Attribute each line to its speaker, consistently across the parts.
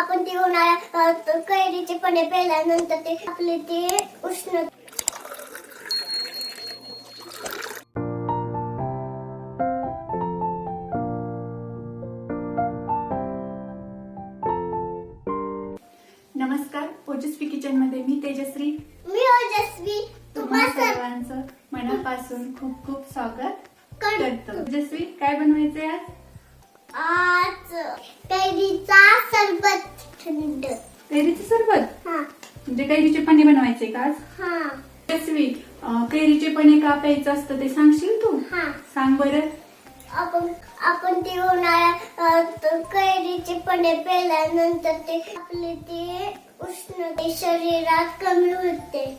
Speaker 1: आपण ते उन्हाळ्यात कैरीचे पणे पेल्यानंतर ते आपले ते उष्ण
Speaker 2: नमस्कार ओजस्वी किचनमध्ये मी तेजश्री.
Speaker 1: मी ओजस्वी.
Speaker 2: तुम्हा
Speaker 1: तुम्हा सर्व
Speaker 2: सर्वांचं मनापासून खूप खूप स्वागत
Speaker 1: कर-
Speaker 2: करतो. ओजस्वी काय बनवायचंय आज?
Speaker 1: आज कैरीचा सरबत. थंड
Speaker 2: कैरीचं सरबत?
Speaker 1: हा.
Speaker 2: म्हणजे कैरीचे पणे बनवायचे का आज?
Speaker 1: हा.
Speaker 2: कैरीचे पणे का प्यायचं असतं ते सांगशील तू?
Speaker 1: हा.
Speaker 2: सांग बरं.
Speaker 1: आपण आपण ते उन्हाळ्यात कैरीचे पणे पेल्यानंतर ते आपले ते उष्ण ते शरीरात कमी होते.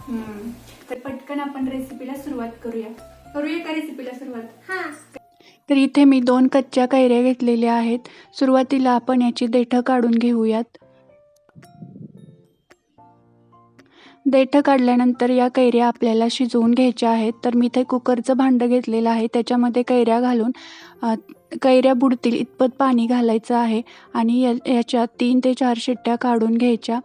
Speaker 2: हम्म. तर पटकन आपण रेसिपीला सुरुवात करूया. करूया का रेसिपीला सुरुवात?
Speaker 1: हा.
Speaker 2: तर इथे मी दोन कच्च्या कैऱ्या घेतलेल्या आहेत. सुरुवातीला आपण याची देठं काढून घेऊयात. देठं काढल्यानंतर या कैऱ्या आपल्याला शिजवून घ्यायच्या आहेत. तर मी इथे कुकरचं भांडं घेतलेलं आहे. त्याच्यामध्ये कैऱ्या घालून कैऱ्या बुडतील इतपत पाणी घालायचं आहे. आणि या याच्या तीन ते चार शिट्ट्या काढून घ्यायच्या.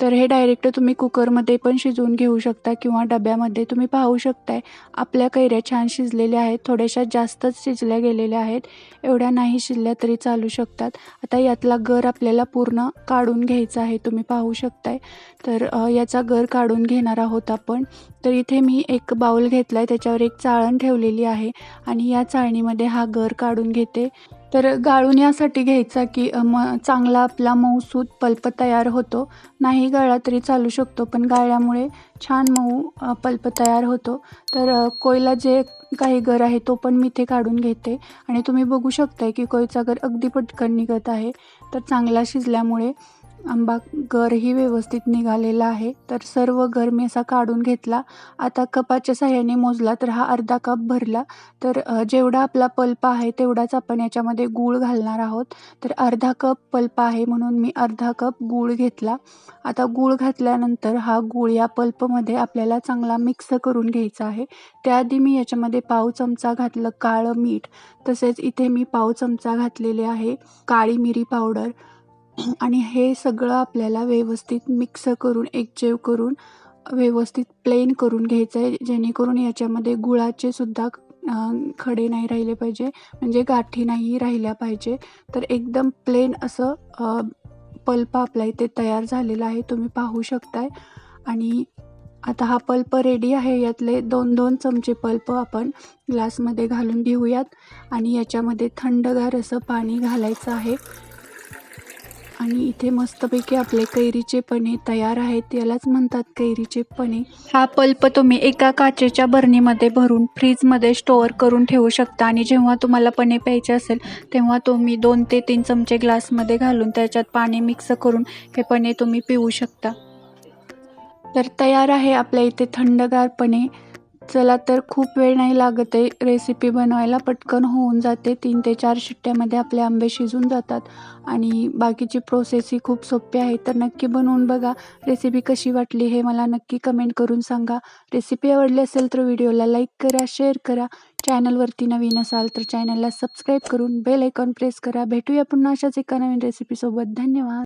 Speaker 2: तर हे डायरेक्ट तुम्ही कुकरमध्ये पण शिजवून घेऊ शकता किंवा डब्यामध्ये तुम्ही पाहू शकताय. आपल्या कैऱ्या छान शिजलेल्या आहेत थोड्याशा जास्तच शिजल्या गेलेल्या आहेत. एवढ्या नाही शिजल्या तरी चालू शकतात. आता यातला गर आपल्याला पूर्ण काढून घ्यायचा आहे तुम्ही पाहू शकताय. तर याचा गर काढून घेणार आहोत आपण. तर इथे मी एक बाऊल घेतला आहे त्याच्यावर एक चाळण ठेवलेली आहे आणि या चाळणीमध्ये हा गर काढून घेते. तर गाळून यासाठी घ्यायचा की म चांगला आपला मऊसूत पल्प तयार होतो. नाही गाळला तरी चालू शकतो पण गाळल्यामुळे छान मऊ पल्प तयार होतो. तर कोयला जे काही गर आहे तो पण मी इथे काढून घेते. आणि तुम्ही बघू शकताय की कोयचा गर अगदी पटकन निघत आहे. तर चांगला शिजल्यामुळे आंबा गरही व्यवस्थित निघालेला आहे. तर सर्व गर मी असा काढून घेतला. आता कपाच्या साह्याने मोजला तर हा अर्धा कप भरला. तर जेवढा आपला पल्प आहे तेवढाच आपण याच्यामध्ये गूळ घालणार आहोत. तर अर्धा कप पल्प आहे म्हणून मी अर्धा कप गूळ घेतला. आता गूळ घातल्यानंतर हा गूळ या पल्पमध्ये आपल्याला चांगला मिक्स करून घ्यायचा आहे. त्याआधी मी याच्यामध्ये पाव चमचा घातलं काळं मीठ. तसेच इथे मी पाव चमचा घातलेले आहे. काळी मिरी पावडर. आणि हे सगळं आपल्याला व्यवस्थित मिक्स करून एकजीव करून व्यवस्थित प्लेन करून घ्यायचं आहे जेणेकरून याच्यामध्ये गुळाचे सुद्धा खडे नाही राहिले पाहिजे. म्हणजे गाठी नाही राहिल्या पाहिजे. तर एकदम प्लेन असं पल्प आपला इथे तयार झालेला आहे. तुम्ही पाहू शकताय. आणि आता हा पल्प रेडी आहे. यातले दोन दोन चमचे पल्प आपण ग्लासमध्ये घालून घेऊयात. आणि याच्यामध्ये थंडगार असं पाणी घालायचं आहे. आणि इथे मस्तपैकी आपले कैरीचे पणे तयार आहेत. यालाच म्हणतात कैरीचे पणे. हा पल्प तुम्ही एका काचेच्या बरणीमध्ये भरून फ्रीजमध्ये स्टोअर करून ठेवू शकता. आणि जेव्हा तुम्हाला पणे प्यायचे असेल तेव्हा तुम्ही दोन ते तीन चमचे ग्लासमध्ये घालून त्याच्यात पाणी मिक्स करून हे पणे तुम्ही पिऊ शकता. तर तयार आहे आपल्या इथे थंडगारपणे चला तर खूप वेळ नाही लागत आहे. रेसिपी बनवायला पटकन होऊन जाते. तीन ते चार शिट्ट्यामध्ये आपले आंबे शिजून जातात. आणि बाकीची प्रोसेस ही खूप सोपी आहे. तर नक्की बनवून बघा. रेसिपी कशी वाटली हे मला नक्की कमेंट करून सांगा. रेसिपी आवडली असेल तर व्हिडिओला लाईक करा शेअर करा. चॅनलवरती नवीन असाल तर चॅनलला सबस्क्राईब करून बेल आयकॉन प्रेस करा. भेटूया पुन्हा अशाच एका नवीन रेसिपीसोबत धन्यवाद.